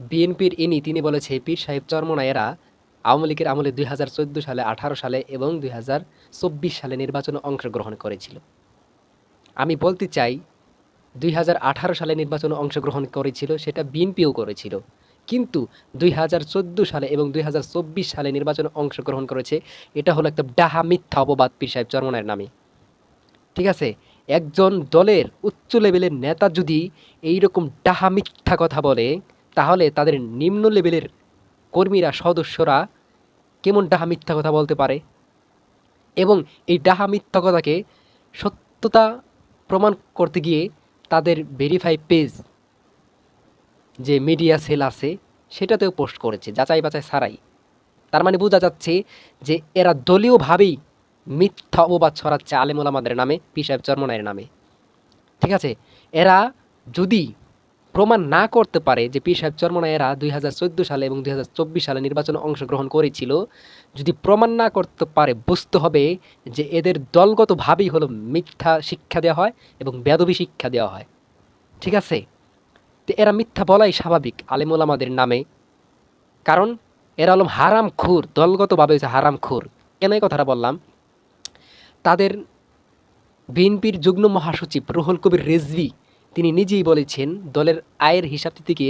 বিএনপির ইনি তিনি বলেছে, পীর সাহেব চরমনায়েরা আওয়ামী লীগের আমলে দুই হাজার চোদ্দ সালে, আঠারো সালে এবং দুই হাজার চব্বিশ সালে নির্বাচনে অংশগ্রহণ করেছিল। আমি বলতে চাই, দুই হাজার আঠারো সালে নির্বাচনে অংশগ্রহণ করেছিল, সেটা বিএনপিও করেছিল। কিন্তু দুই হাজার চোদ্দ সালে এবং দুই হাজার চব্বিশ সালে নির্বাচনে অংশগ্রহণ করেছে, এটা হলো একটা ডাহা মিথ্যা অপবাদ পীর সাহেব চরমনায়ের নামে। ঠিক আছে? একজন দলের উচ্চ লেভেলের নেতা যদি এইরকম ডাহা মিথ্যা কথা বলে তাহলে তাদের নিম্ন লেভেলের কর্মীরা, সদস্যরা কেমন ডাহা মিথ্যা কথা বলতে পারে? এবং এই ডাহা মিথ্যা কথাকে সত্যতা প্রমাণ করতে গিয়ে তাদের ভেরিফাই পেজ যে মিডিয়া সেল আছে, সেটাতেও পোস্ট করেছে, যাচাই বাছাই ছাড়াই। তার মানে বোঝা যাচ্ছে যে এরা দলীয়ভাবেই মিথ্যা অপবাদ ছড়াচ্ছে আলেমুল আমাদের নামে পি সাহেব চর্মনায়ের নামে। ঠিক আছে? এরা যদি প্রমাণ না করতে পারে যে পীর সাহেব চর্মনায়েরা দুই হাজার চোদ্দ সালে এবং দুই হাজার চব্বিশ সালে নির্বাচনে অংশগ্রহণ করেছিল, যদি প্রমাণ না করতে পারে, বুঝতে হবে যে এদের দলগতভাবেই হলো মিথ্যা শিক্ষা দেওয়া হয় এবং বেদবি শিক্ষা দেওয়া হয়। ঠিক আছে? তো এরা মিথ্যা বলাই স্বাভাবিক আলেমুল আমাদের নামে। কারণ এরা হলো হারাম খুর, দলগতভাবে হচ্ছে হারাম খুর। কেন এই কথাটা বললাম? তাদের বিএনপির যুগ্ম মহাসচিব রুহুল কবির রেজভি তিনি নিজেই বলেছেন, দলের আয়ের হিসাব থেকে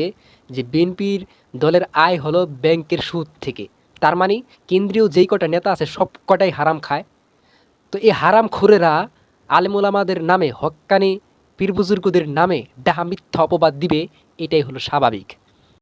যে বিএনপির দলের আয় হলো ব্যাংকের সুদ থেকে। তার মানে কেন্দ্রীয় যেই কটা নেতা আছে সব কটাই হারাম খায়। তো এই হারাম খোরেরা আলেমুলামাদের নামে হক্কানি পীর বুজুর্গদের নামে ডাহা মিথ্যা অপবাদ দিবে, এটাই হলো স্বাভাবিক।